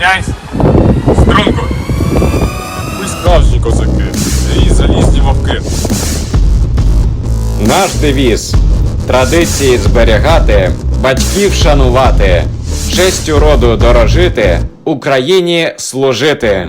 Ганяйсь струнко. Ми справжні козаки і залізні вовки. Наш девіз традиції зберігати, батьків шанувати, честю роду дорожити, Україні служити.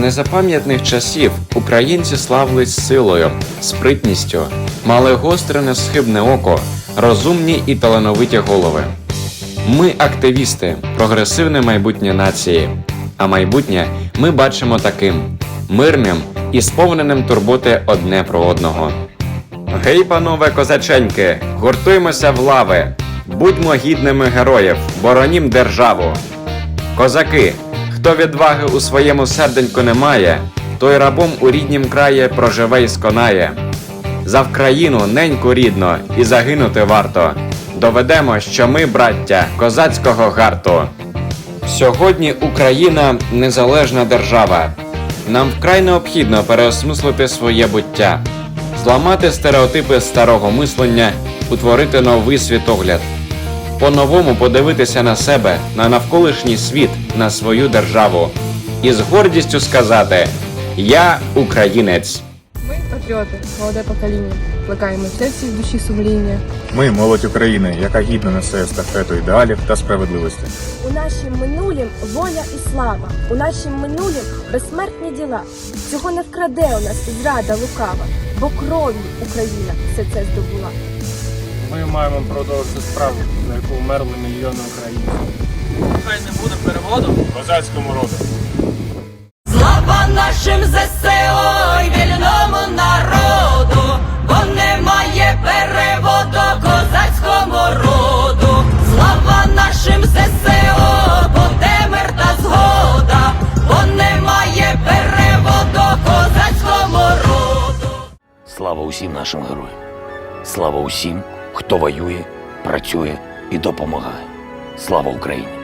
Незапам'ятних часів українці славились силою, спритністю, мали гостре несхибне око, розумні і талановиті голови. Ми активісти, прогресивне майбутнє нації. А майбутнє ми бачимо таким мирним і сповненим турботи одне про одного. Гей, панове козаченьки, гуртуймося в лави, будьмо гідними героїв, боронім державу. Козаки, хто відваги у своєму серденьку не має, той рабом у ріднім краї проживе й сконає. За Вкраїну неньку рідно і загинути варто. Доведемо, що ми, браття, козацького гарту. Сьогодні Україна незалежна держава. Нам вкрай необхідно переосмислити своє буття, зламати стереотипи старого мислення, утворити новий світогляд по-новому подивитися на себе, на навколишній світ, на свою державу і з гордістю сказати: Я українець. Ми патріоти, молоде покоління. Плекаємо серці в душі сумління. Ми молодь України, яка гідно несе естафету ідеалів та справедливості. У нашім минулім воля і слава, у нашім минулім безсмертні діла. Цього не вкраде у нас зрада лукава, бо кров'ю Україна все це здобула. Ми маємо продовжити справу, за яку вмерли мільйони українців. Хай не буде переводу. Козацькому роду. Слава нашим ЗСО й вільному народу, бо немає переводу козацькому роду. Слава нашим ЗСО, бо де мир та згода, бо немає переводу козацькому роду. Слава усім нашим героям! Слава усім, хто воює, працює і допомагає. Слава Україні!